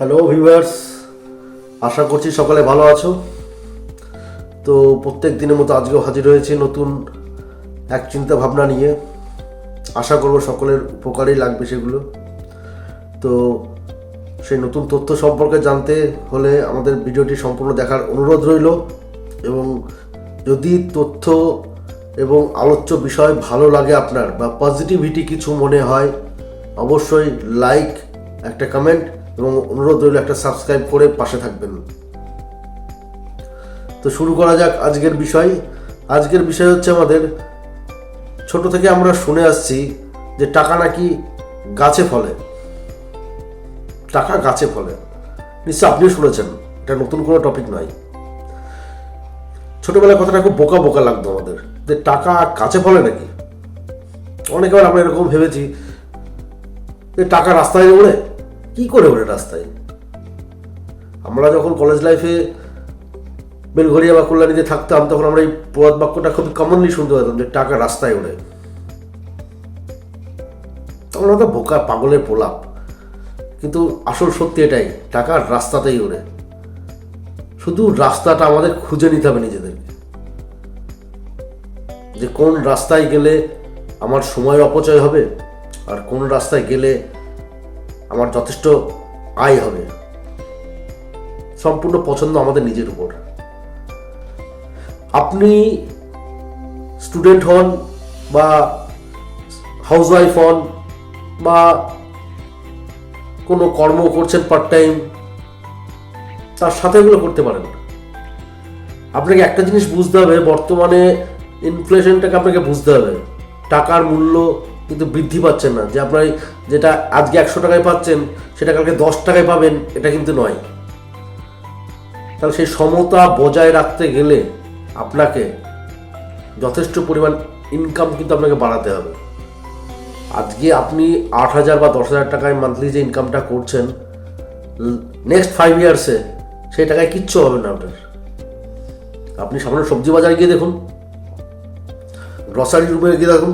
Hello viewers আশা করছি সকালে ভালো আছো। তো প্রত্যেক দিনের মতো আজকেও হাজির হয়েছি নতুন এক চিন্তা ভাবনা নিয়ে। আশা করব সকলের উপকারেই লাগবে সেগুলো। তো সেই নতুন তথ্য সম্পর্কে জানতে হলে আমাদের ভিডিওটি সম্পূর্ণ দেখার অনুরোধ রইল এবং যদি তথ্য এবং আলোচ্য বিষয় ভালো লাগে আপনার বা পজিটিভিটি কিছু মনে হয়, অবশ্যই লাইক একটা কমেন্ট এবং অনুরোধ রইল একটা সাবস্ক্রাইব করে পাশে থাকবেন। তো শুরু করা যাক আজকের বিষয়। আজকের বিষয় হচ্ছে আমাদের, ছোট থেকে আমরা শুনে আসছি যে টাকা নাকি গাছে ফলে। টাকা গাছে ফলে। নিশ্চয় আপনিও শুনেছেন, এটা নতুন কোনো টপিক নয়। ছোটবেলায় কথাটা খুব বোকা বোকা লাগতো আমাদের, যে টাকা গাছে ফলে নাকি? অনেকবার আমরা এরকম ভেবেছি যে টাকা রাস্তায় ওড়ে কি করে ওড়ে রাস্তায়? আমরা যখন কলেজ লাইফে বেলঘরিয়া বা কল্যাণীতে থাকতাম, তখন আমরা এই প্রবাদ বাক্যটা খুব কমনলি শুনতে পেতাম যে টাকা রাস্তায় ওড়ে তখন আমরা বোকা পাগলের প্রলাপ। কিন্তু আসল সত্যি এটাই, টাকা রাস্তাতেই ওড়ে শুধু রাস্তাটা আমাদের খুঁজে নিতে হবে নিজেদেরকে। যে কোন রাস্তায় গেলে আমার সময় অপচয় হবে, আর কোন রাস্তায় গেলে আমার যথেষ্ট আয় হবে। সম্পূর্ণ পছন্দ আমাদের নিজের উপর। আপনি স্টুডেন্ট হন বা হাউসওয়াইফ হন বা কোনো কর্ম করছেন পার্ট টাইম তার সাথে এগুলো করতে পারেন। আপনাকে একটা জিনিস বুঝতে হবে, বর্তমানে ইনফ্লেশনটাকে আপনাকে বুঝতে হবে। টাকার মূল্য কিন্তু বৃদ্ধি পাচ্ছেন না। যে আপনার যেটা আজকে একশো টাকায় পাচ্ছেন, সেটা কালকে দশ টাকায় পাবেন, এটা কিন্তু নয়। তাহলে সেই সমতা বজায় রাখতে গেলে আপনাকে যথেষ্ট পরিমাণ ইনকাম কিন্তু আপনাকে বাড়াতে হবে। আজকে আপনি আট হাজার বা দশ হাজার টাকায় মান্থলি যে ইনকামটা করছেন নেক্সট ফাইভ ইয়ার্সে সেই টাকায় কিচ্ছু হবে না আপনার। আপনি সামনে সবজি বাজারে গিয়ে দেখুন গ্রসারি রুমে গিয়ে দেখুন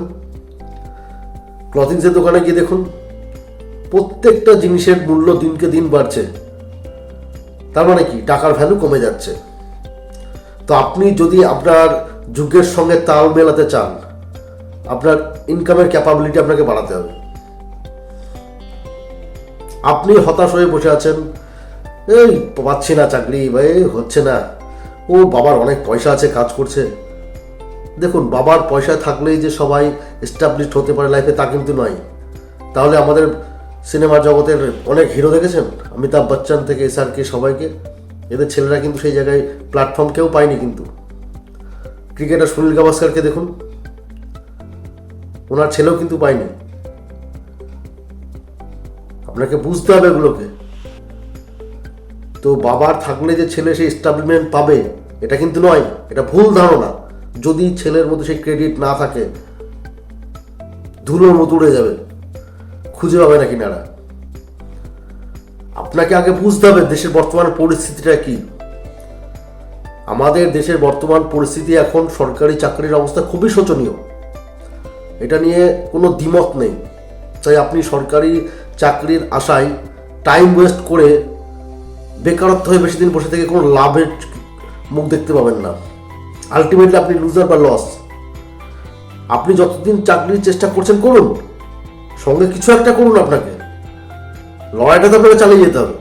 ক্লথিংসের দোকানে গিয়ে দেখুন, প্রত্যেকটা জিনিসের মূল্য দিনকে দিন বাড়ছে। তার মানে কি? টাকার ভ্যালু কমে যাচ্ছে। তো আপনি যদি আপনার যুগের সঙ্গে তাল মেলাতে চান, আপনার ইনকামের ক্যাপাবিলিটি আপনাকে বাড়াতে হবে। আপনি হতাশ হয়ে বসে আছেন, এই, পাচ্ছি না চাকরি, বা হচ্ছে না। ও বাবার অনেক পয়সা আছে, কাজ করছে। দেখুন, বাবার পয়সা থাকলেই যে সবাই এস্টাবলিশড হতে পারে লাইফে তা কিন্তু নয়। তাহলে আমাদের সিনেমা জগতের অনেক হিরো দেখেছেন? অমিতাভ বচ্চন থেকে এস কে সবাইকে। এদের ছেলেরা কিন্তু সেই জায়গায় প্ল্যাটফর্ম কেউ পায়নি কিন্তু। ক্রিকেটার সুনীল গাভাস্কারকে দেখুন। ওনার ছেলেও কিন্তু পায়নি। আপনাকে বুঝতে হবে এগুলোকে। তো বাবার থাকলে যে ছেলে সেই এস্টাবলিশমেন্ট পাবে, এটা কিন্তু নয়, এটা ভুল ধারণা। যদি ছেলের মধ্যে সেই ক্রেডিট না থাকে, ধুলোর মতো উড়ে যাবে। খুঁজে পাবে না কিনারা। আপনাকে আগে বুঝতে হবে দেশের বর্তমান পরিস্থিতিটা কি। আমাদের দেশের বর্তমান পরিস্থিতি এখন সরকারি চাকরির অবস্থা খুবই শোচনীয়। এটা নিয়ে কোনো দ্বিমত নেই। তাই আপনি সরকারি চাকরির আশায় টাইম ওয়েস্ট করে বেকারত্ব হয়ে বেশি দিন বসে থেকে কোনো লাভের মুখ দেখতে পাবেন না। আলটিমেটলি আপনি লুজার বা লস আপনি যতদিন চাকরির চেষ্টা করছেন, করুন। সঙ্গে কিছু একটা করুন আপনাকে। লড়াইটা তো আপনাকে চালিয়ে যেতে হবে।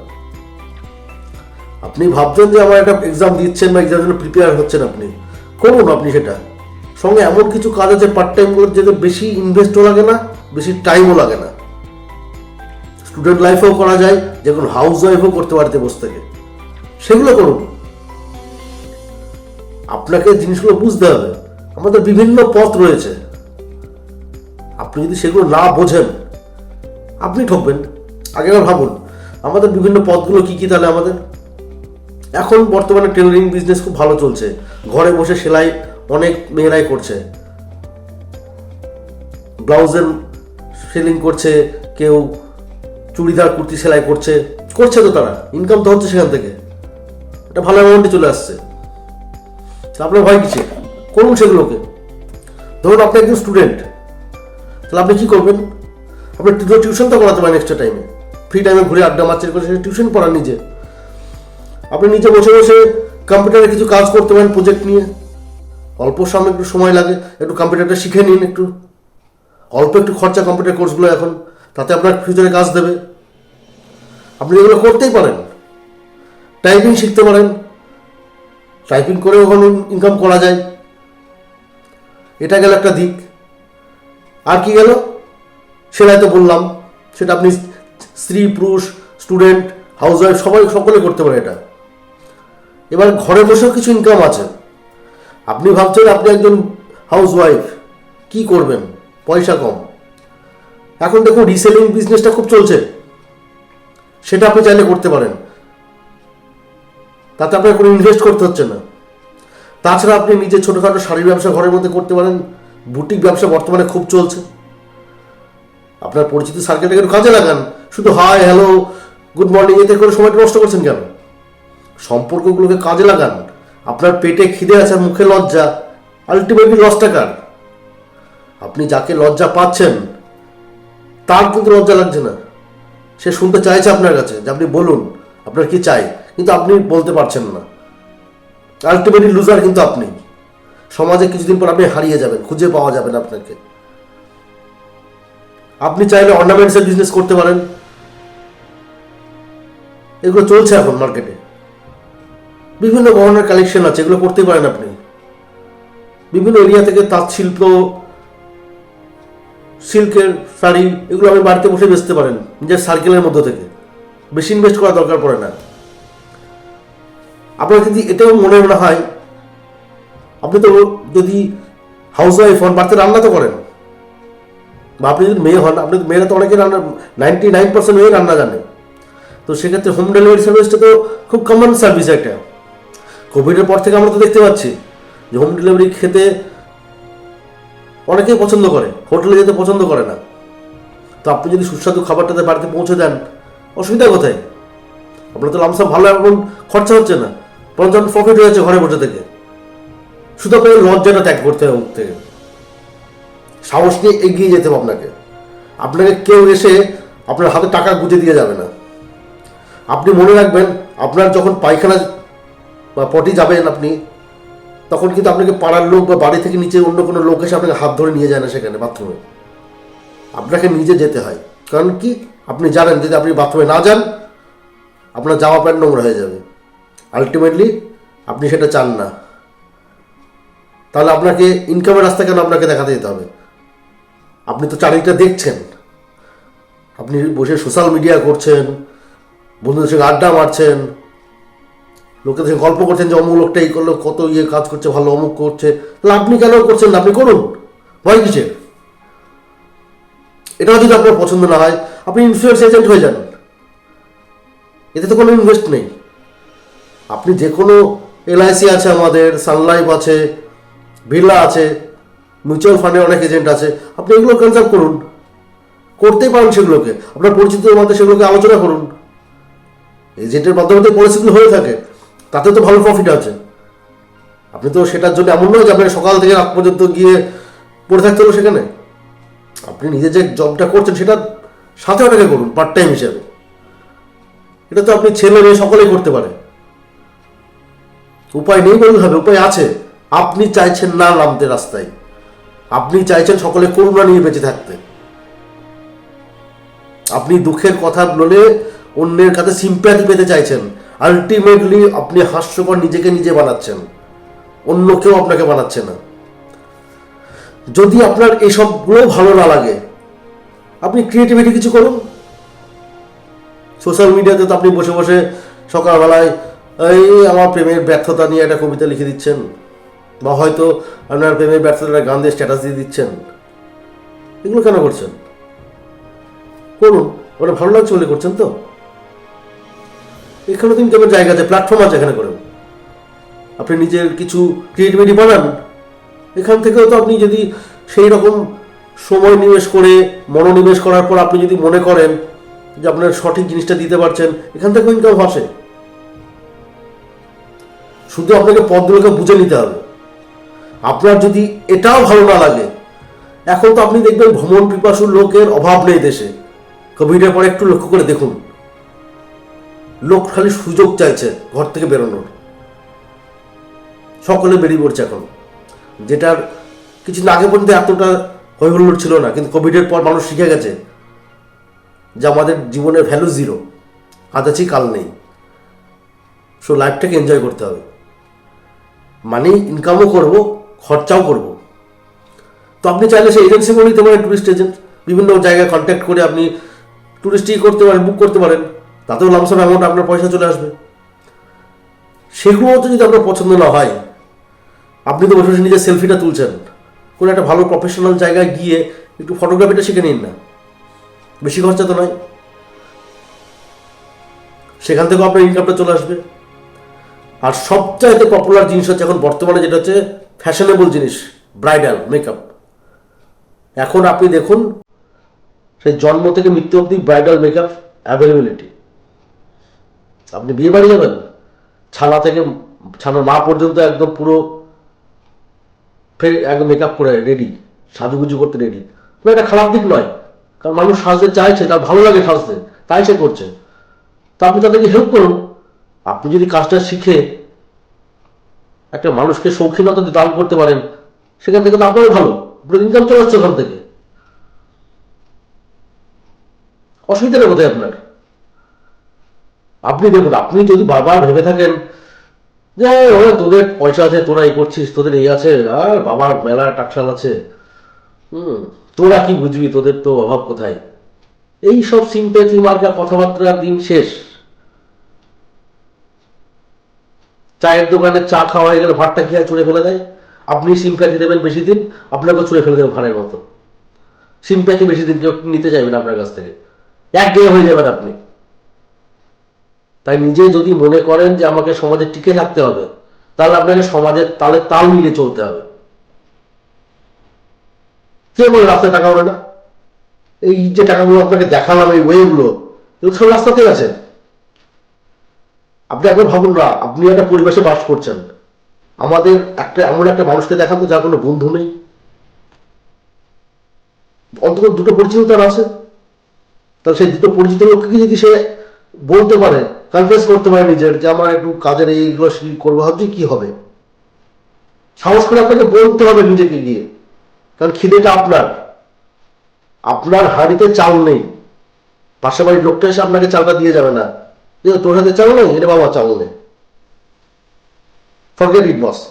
আপনি ভাবছেন যে আমার একটা এক্সাম দিচ্ছেন বা এক্সামের জন্য প্রিপেয়ার হচ্ছেন আপনি। করুন আপনি সেটা। সঙ্গে এমন কিছু কাজ আছে পার্ট টাইমগুলো যেতে বেশি ইনভেস্টও লাগে না, বেশি টাইমও লাগে না। স্টুডেন্ট লাইফেও করা যায়, যে কোনো হাউস ওয়াইফও করতে পারতে বসে থেকে। সেগুলো করুন। আপনাকে জিনিসগুলো বুঝতে হবে। আমাদের বিভিন্ন পথ রয়েছে। আপনি যদি সেগুলো না বোঝেন, আপনি ঠকবেন। আগে ভাবুন, আমাদের বিভিন্ন পথগুলো কি কি তাহলে আমাদের? এখন বর্তমানে টেলারিং বিজনেস খুব ভালো চলছে। ঘরে বসে সেলাই অনেক মেয়েরাই করছে। ব্লাউজের সেলিং করছে, কেউ চুড়িদার, কুর্তি সেলাই করছে। করছে তো তারা ইনকাম তো হচ্ছে সেখান থেকে। এটা ভালো অ্যামাউন্টে চলে আসছে। আপনার ভয় কিসে করুন সেগুলোকে। ধরুন আপনি একজন স্টুডেন্ট তাহলে আপনি কি করবেন? আপনি টিউশন তো করাতে পারেন এক্সট্রা টাইমে ফ্রি টাইমে ঘুরে আড্ডা মারছেন, করে সে টিউশন পড়ান নিজে। আপনি নিজে বসে বসে কম্পিউটারে কিছু কাজ করতে পারেন প্রজেক্ট নিয়ে। অল্প সময়, একটু সময় লাগে, একটু কম্পিউটারটা শিখে নিন একটু। অল্প একটু খরচা কম্পিউটার কোর্সগুলো এখন, তাতে আপনার ফিউচারে কাজ দেবে। আপনি এগুলো করতেই পারেন। টাইপিং শিখতে পারেন। টাইপিং করে ওখানে ইনকাম করা যায়। এটা গেল একটা দিক। আর কি গেল? সেলাই তো বললাম। সেটা আপনি স্ত্রী, পুরুষ স্টুডেন্ট হাউস ওয়াইফ সবাই সকলে করতে পারে এটা। এবার ঘরে বসেও কিছু ইনকাম আছে। আপনি ভাবছেন আপনি একজন হাউস ওয়াইফ কি করবেন? পয়সা কম। এখন দেখুন রিসেলিং বিজনেসটা খুব চলছে। সেটা আপনি চাইলে করতে পারেন। তাতে আপনার কোনো ইনভেস্ট করতে হচ্ছে না। তাছাড়া আপনি নিজে ছোটোখাটো শাড়ির ব্যবসা ঘরের মধ্যে করতে পারেন, বুটিক ব্যবসা বর্তমানে খুব চলছে। আপনার পরিচিত সার্কেলটাকে একটু কাজে লাগান। শুধু হাই হ্যালো গুড মর্নিং এতে করে সময়টা নষ্ট করছেন কেন? সম্পর্কগুলোকে কাজে লাগান। আপনার পেটে খিদে আছে, মুখে লজ্জা আলটিমেটলি লসটা কার? আপনি যাকে লজ্জা পাচ্ছেন, তার কিন্তু লজ্জা লাগছে না। সে শুনতে চাইছে আপনার কাছে যে আপনি বলুন আপনার কি চাই? কিন্তু আপনি বলতে পারছেন না। আলটিমেটলি লুজার কিন্তু আপনি। সমাজে কিছুদিন পর আপনি হারিয়ে যাবেন, খুঁজে পাওয়া যাবে না আপনাকে। আপনি চাইলে অর্নামেন্টসের বিজনেস করতে পারেন। এগুলো চলছে এখন মার্কেটে বিভিন্ন ধরনের কালেকশন আছে, এগুলো করতে পারেন আপনি। বিভিন্ন এরিয়া থেকে তাঁত শিল্প সিল্কের শাড়ি, এগুলো আপনি বাড়িতে বসে বেচতে পারেন, নিজের সার্কেলের মধ্যে থেকে। বেশি ইনভেস্ট করার দরকার পড়ে না। আপনার যদি এটাও মনে মনে হয়, আপনি তো যদি হাউস ওয়াইফ হন, বাড়িতে রান্না তো করেন। বা আপনি যদি মেয়ে হন, আপনি মেয়েরা তো অনেকে রান্না নাইনটি নাইন পার্সেন্ট মেয়ে রান্না জানে। তো সেক্ষেত্রে হোম ডেলিভারি সার্ভিসটা তো খুব কমন সার্ভিস একটা। কোভিডের পর থেকে আমরা তো দেখতে পাচ্ছি যে হোম ডেলিভারি খেতে অনেকেই পছন্দ করে হোটেলে যেতে পছন্দ করে না। তো আপনি যদি সুস্বাদু খাবারটাতে বাড়িতে পৌঁছে দেন অসুবিধা কোথায়? আপনার তো লামসাম ভালো এখন খরচা হচ্ছে না। বরঞ্চ প্রফিট হয়ে যাচ্ছে ঘরে বসে থেকে। শুধু আপনাকে লজ্জাটা ত্যাগ করতে হবে মুখ থেকে। সাহস নিয়ে এগিয়ে যেতে হবে আপনাকে। আপনাকে কেউ এসে আপনার হাতে টাকা গুঁজে দিয়ে যাবে না। আপনি মনে রাখবেন, আপনার যখন পায়খানা বা পটি যাবেন আপনি, তখন কিন্তু আপনাকে পাড়ার লোক বা বাড়ি থেকে নিচে অন্য কোনো লোক এসে আপনাকে হাত ধরে নিয়ে যায় না সেখানে বাথরুমে আপনাকে নিজে যেতে হয়। কারণ কি? আপনি জানেন, যদি আপনি বাথরুমে না যান, আপনার জামা প্যান্ট নোংরা হয়ে যাবে। আলটিমেটলি আপনি সেটা চান না। তাহলে আপনাকে ইনকামের রাস্তা কেন আপনাকে দেখাতে যেতে হবে? আপনি তো চারিদিকটা দেখছেন। আপনি বসে সোশ্যাল মিডিয়া করছেন, বন্ধুদের সঙ্গে আড্ডা মারছেন, লোকেদের সঙ্গে গল্প করছেন যে অমুক লোকটা এই করল, কত ইয়ে কাজ করছে, ভালো অমুক করছে। তাহলে আপনি কেন করছেন না? আপনি করুন। ভয় কিসের? এটাও যদি আপনার পছন্দ না হয় আপনি ইন্স্যুরেন্স এজেন্ট হয়ে যান এতে তো কোনো ইনভেস্ট নেই। আপনি যে কোনো এলআইসি আছে আমাদের সানলাইফ আছে বিড়লা আছে মিউচুয়াল ফান্ডে অনেক এজেন্ট আছে। আপনি এগুলো কনসাল্ট করুন। করতেই পারেন সেগুলোকে। আপনার পরিচিতদের মধ্যে সেগুলোকে আলোচনা করুন। এজেন্টের মাধ্যমে তো পরিস্থিতি হয়ে থাকে। তাতে তো ভালো প্রফিট আছে। আপনি তো সেটার জন্য এমন নয় যে আপনাকে সকাল থেকে রাত পর্যন্ত গিয়ে পড়ে থাকতে হলো সেখানে। আপনি নিজে যে জবটা করছেন সেটা সাথে ওটাকে করুন পার্ট টাইম হিসেবে। এটা তো আপনি ছেলে মেয়ে সকলেই করতে পারে। উপায় নেই বলতে হবে, উপায় আছে। আপনি চাইছেন না নামতে রাস্তায়। আপনি চাইছেন সকলে করুণা নিয়ে বেঁচে থাকতে। আপনি দুঃখের কথা বলে অন্যের কাছে সিম্প্যাথি পেতে চাইছেন। আলটিমেটলি আপনি হাস্যকর নিজেকে নিজে বানাচ্ছেন। অন্য কেউ আপনাকে বানাচ্ছে না। যদি আপনার এসবগুলো ভালো না লাগে আপনি ক্রিয়েটিভিটি কিছু করুন। সোশ্যাল মিডিয়াতে তো আপনি বসে বসে সকালবেলায়, এই আমার প্রেমের ব্যর্থতা নিয়ে একটা কবিতা লিখে দিচ্ছেন। বা হয়তো আপনার প্রেমের ব্যর্থতা গান দিয়ে স্ট্যাটাস দিয়ে দিচ্ছেন। এগুলো কেন করছেন? করুন, ওটা ভালো লাগছে বলে করছেন তো? এখানে তুমি কেমন জায়গা আছে প্ল্যাটফর্ম আছে এখানে করেন আপনি নিজের কিছু ক্রিয়েটিভিটি বানান, এখান থেকেও তো আপনি যদি সেই রকম সময় নিবেশ করে, মনোনিবেশ করার পর আপনি যদি মনে করেন যে আপনার সঠিক জিনিসটা দিতে পারছেন, এখান থেকে ইনকাম আসে। শুধু আপনাকে পদগুলোকে বুঝে নিতে হবে। আপনার যদি এটাও ভালো না লাগে, এখন তো আপনি দেখবেন ভ্রমণ পিপাসুর লোকের অভাব নেই দেশে। কোভিডের পরে একটু লক্ষ্য করে দেখুন। লোক খালি সুযোগ চাইছে ঘর থেকে বেরোনোর। সকলে বেরিয়ে পড়ছে এখন। যেটার কিছুদিন আগে পর্যন্ত এতটা হৈহুল্লোড় ছিল না, কিন্তু কোভিডের পর মানুষ শিখে গেছে যে আমাদের জীবনের ভ্যালু জিরো আজ আছি কাল নেই। সো লাইফটাকে এনজয় করতে হবে। মানে ইনকামও করব, খরচাও করব। তো আপনি চাইলে সেই এজেন্সি নিতে পারেন টুরিস্ট এজেন্ট বিভিন্ন জায়গায় কন্ট্যাক্ট করে আপনি টুরিস্টই করতে পারেন বুক করতে পারেন। তাতেও লামসাম অ্যামাউন্ট আপনার পয়সা চলে আসবে। সেগুলো যদি আপনার পছন্দ না হয়, আপনি তো বসে নিজের সেলফিটা তুলছেন। কোনো একটা ভালো প্রফেশনাল জায়গায় গিয়ে একটু ফটোগ্রাফিটা শিখে নিন না। বেশি খরচা তো নয়। সেখান থেকেও আপনার ইনকামটা চলে আসবে। আর সবচাইতে পপুলার জিনিস হচ্ছে এখন বর্তমানে যেটা হচ্ছে ফ্যাশনেবল জিনিস ব্রাইডাল মেকআপ এখন আপনি দেখুন, সেই জন্ম থেকে মৃত্যু অবধি ব্রাইডাল মেকআপ অ্যাভেলেবিলিটি আপনি বিয়ে বাড়ি যাবেন, ছানা থেকে, ছানার মা পর্যন্ত একদম পুরো ফের একদম মেকআপ করে রেডি সাজুগুজু করতে রেডি এটা খারাপ দিক নয়। কারণ মানুষ সাজতে চাইছে, তার ভালো লাগে সাজতে, তাই সে করছে। তো আপনি তাদেরকে হেল্প করুন। আপনি যদি কাজটা শিখে একটা মানুষকে শৌখিনতা দিয়ে দান করতে পারেন, সেখান থেকে তো আপনারই ভালো। আপনার ইনকাম চলে যাচ্ছে ওখান থেকে। অসুবিধাটা কোথায় আপনার? আপনি দেখুন, আপনি যদি বারবার ভেবে থাকেন যে ও তোদের পয়সা আছে, তোরা এই করছিস, তোদের এই আছে, আর বাবার মেলা টাকশাল আছে। হুম, তোরা কি বুঝবি, তোদের তো অভাব কোথায়? এই সব সিম্পেথি মার্কা কথাবার্তার দিন শেষ। চায়ের দোকানে চা খাওয়া হয়ে গেলে ভাতটা খেয়ে চুড়ে ফেলে দেয়? আপনি সিম্প্যাথি দেবেন বেশি দিন আপনাকে চুড়ে ফেলে দেবেন ভাড়ের মতো। সিম্প্যাথি বেশি দিন নিতে চাইবেন আপনার কাছ থেকে। একঘেয়ে হয়ে যাবেন আপনি। তাই নিজে যদি মনে করেন যে আমাকে সমাজে টিকে থাকতে হবে, তাহলে আপনাকে সমাজের তালে তাল মিলে চলতে হবে। কে বলে রাস্তায় টাকা হবে না? এই যে টাকাগুলো আপনাকে দেখালাম, এই ওয়েগুলো, এগুলো সব রাস্তাতে আছে আপনি একবার ভাবুন না, আপনি একটা পরিবেশে বাস করছেন। আমাদের একটা, এমন একটা মানুষকে দেখান তো যার কোনো বন্ধু নেই। অন্তত দুটো পরিচিত তার আছে। তাহলে সেই দুটো পরিচিত লোককে যদি সে বলতে পারে কনফিউজ করতে পারে নিজের যে আমার একটু কাজের এইগুলো করব। ভাবছি কি হবে? সাহস করে আপনাকে বলতে হবে নিজেকে গিয়ে। কারণ খিদেটা আপনার। আপনার হাড়িতে চাল নেই। পাশের বাড়ির লোকটা এসে আপনাকে চালটা দিয়ে যাবে না। যে তোর হাতে চাল নেই এটা বাবা চাল নেই। ফরগেট ইট বস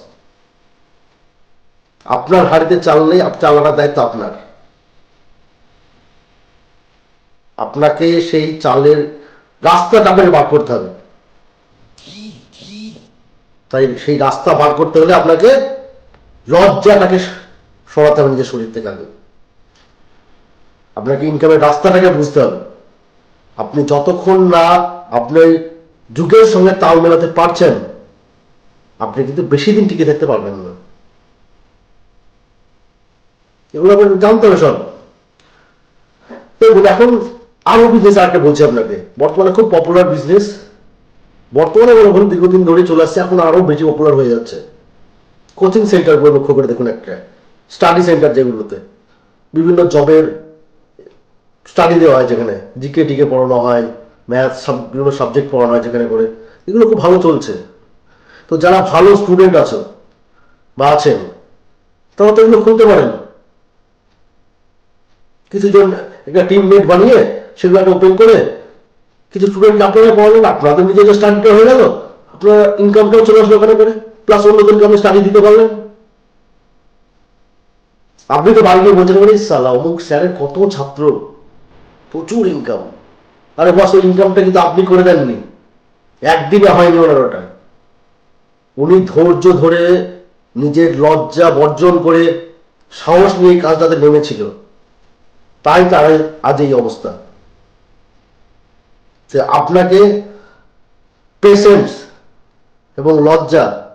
আপনার হাড়িতে চাল নেই চাল আনার দায়িত্ব আপনার। আপনাকে সেই চালের রাস্তাটা আপনাকে বার করতে হবে। তাই সেই রাস্তা বার করতে হলে আপনাকে লজ্জাটাকে সরাতে হবে নিজের শরীর থেকে আগে। আপনাকে ইনকামের রাস্তাটাকে বুঝতে হবে। আপনি যতক্ষণ না আপনি ওই যুগের সঙ্গে তাল মেলাতে পারছেন আপনি কিন্তু বেশি দিন টিকে থাকতে পারবেন না। এগুলো আপনাকে জানতে হবে সব। দেখুন এখন আরও বিজনেস আরেকটা বলছি আপনাকে? বর্তমানে খুব পপুলার বিজনেস বর্তমানে মনে করুন দীর্ঘদিন ধরে চলে আসছে, এখন আরও বেশি পপুলার হয়ে যাচ্ছে। কোচিং সেন্টারগুলো লক্ষ্য করে দেখুন একটা। স্টাডি সেন্টার যেগুলোতে। বিভিন্ন জবের স্টাডি দেওয়া হয় যেখানে। জিকে টিকে পড়ানো হয় ম্যাথ সব, বিভিন্ন সাবজেক্ট পড়ানো হয় যেখানে করে। এগুলো খুব ভালো চলছে। তো যারা ভালো স্টুডেন্ট আছো বা আছেন, তারা তো এগুলো খুলতে পারেন। কিছুজন একটা টিম মেট বানিয়ে সেগুলো একটা ওপেন করে কিছু স্টুডেন্ট আপনারা পড়ালেন আপনাদের নিজেদের স্টাডিটা হয়ে গেল। আপনারা ইনকামটাও চলে আসলো ওখানে করে। প্লাস অন্যজনকে আপনি স্টাডি দিতে পারলেন? আপনি তো বাড়ি গিয়ে বলছেন মানে সালা অমুক স্যারের কত ছাত্র। প্রচুর ইনকাম আরে বস ওই ইনকামটা কিন্তু আপনি করে দেননি। একদিনে হয়নি ওনার ওটা। উনি ধৈর্য ধরে নিজের লজ্জা বর্জন করে সাহস নিয়ে কাজটাতে নেমেছিল। তাই তার আজ এই অবস্থা। যে আপনাকে পেশেন্স এবং লজ্জা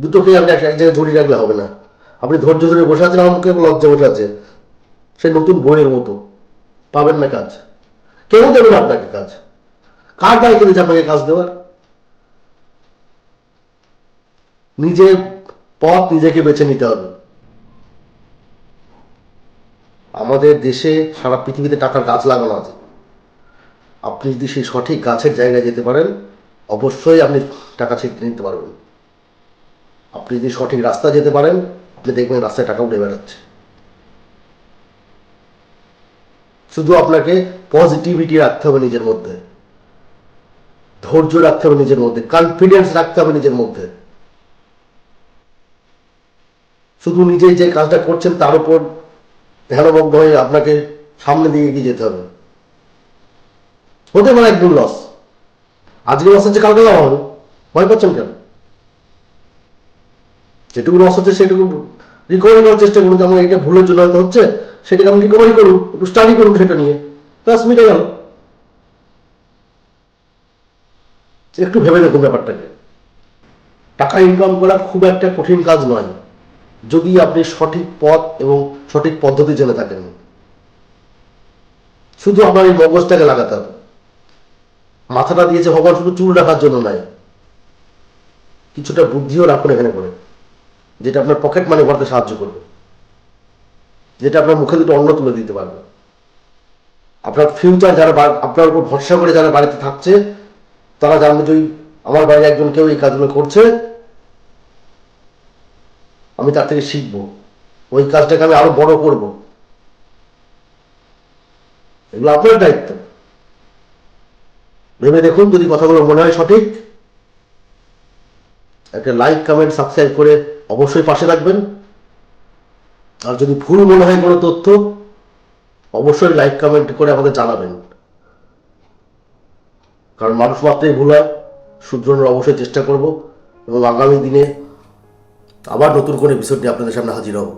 দুটোকে আপনি এক জায়গায় জড়িয়ে রাখলে হবে না। আপনি ধৈর্য ধরে বসে আছেন আমাকে লজ্জা বসে আছে। সে নতুন বইয়ের মতো। পাবেন না কাজ। কেউ দেবে না আপনাকে কাজ। কার দায়িত্ব দিয়েছে আপনাকে কাজ দেওয়ার? নিজের পথ নিজেকে বেছে নিতে হবে। আমাদের দেশে সারা পৃথিবীতে টাকার গাছ লাগানো আছে। আপনি যদি সেই সঠিক গাছের জায়গায় যেতে পারেন, অবশ্যই আপনি টাকা ছিটকে নিতে পারবেন। আপনি যদি সঠিক রাস্তা যেতে পারেন, আপনি দেখবেন রাস্তায় টাকা উঠে বেড়াচ্ছে। শুধু আপনাকে পজিটিভিটি রাখতে হবে নিজের মধ্যে। ধৈর্য রাখতে হবে নিজের মধ্যে। কনফিডেন্স রাখতে হবে নিজের মধ্যে। শুধু নিজেই যে কাজটা করছেন, তার উপর ধ্যানমগ্ন হয়ে আপনাকে সামনে দিয়ে এগিয়ে যেতে হবে। হতে পারে একদম লস আজকে লস হচ্ছে, কালকে লাভ হবে। ভয় পাচ্ছেন কেন? যেটুকু লস হচ্ছে, সেটুকু রিকভারি করার চেষ্টা করুন। যেমন এটা ভুলের জন্য হয়তো হচ্ছে, সেটাকে আপনি রিকভারি করুন, একটু স্টাডি করুন সেটা নিয়ে। ব্যাস, মিটে গেল। একটু ভেবে দেখুন ব্যাপারটাকে। টাকা ইনকাম করা খুব একটা কঠিন কাজ নয়, যদি আপনি সঠিক পথ এবং সঠিক পদ্ধতি জেনে থাকেন। শুধু আপনার এই মগজটাকে লাগাতে হবে। মাথাটা দিয়েছে ভগবান শুধু চুল রাখার জন্য নয় কিছুটা বুদ্ধিও রাখুন এখানে করে, যেটা আপনার পকেট মানি ভরতে সাহায্য করবে, যেটা আপনার মুখে দুটো অন্ন তুলে দিতে পারবে। আপনার ফিউচার যারা আপনার উপর ভরসা করে যারা বাড়িতে থাকছে, তারা জানবে যে আমার বাড়ির একজন কেউ এই কাজগুলো করছে, আমি তার থেকে শিখব, ওই কাজটাকে আমি আরও বড় করব। এগুলো আপনার দায়িত্ব। ভেবে দেখুন যদি কথাগুলো মনে হয় সঠিক। একটা লাইক কমেন্ট সাবস্ক্রাইব করে অবশ্যই পাশে রাখবেন আর যদি ভুল মনে হয় কোনো তথ্য, অবশ্যই লাইক কমেন্ট করে আমাদের জানাবেন। কারণ মানুষ মাত্রই ভুল হয় শুধরানোর অবশ্যই চেষ্টা করব এবং আগামী দিনে আবার নতুন করে এপিসোড নিয়ে আপনাদের সামনে হাজির হব।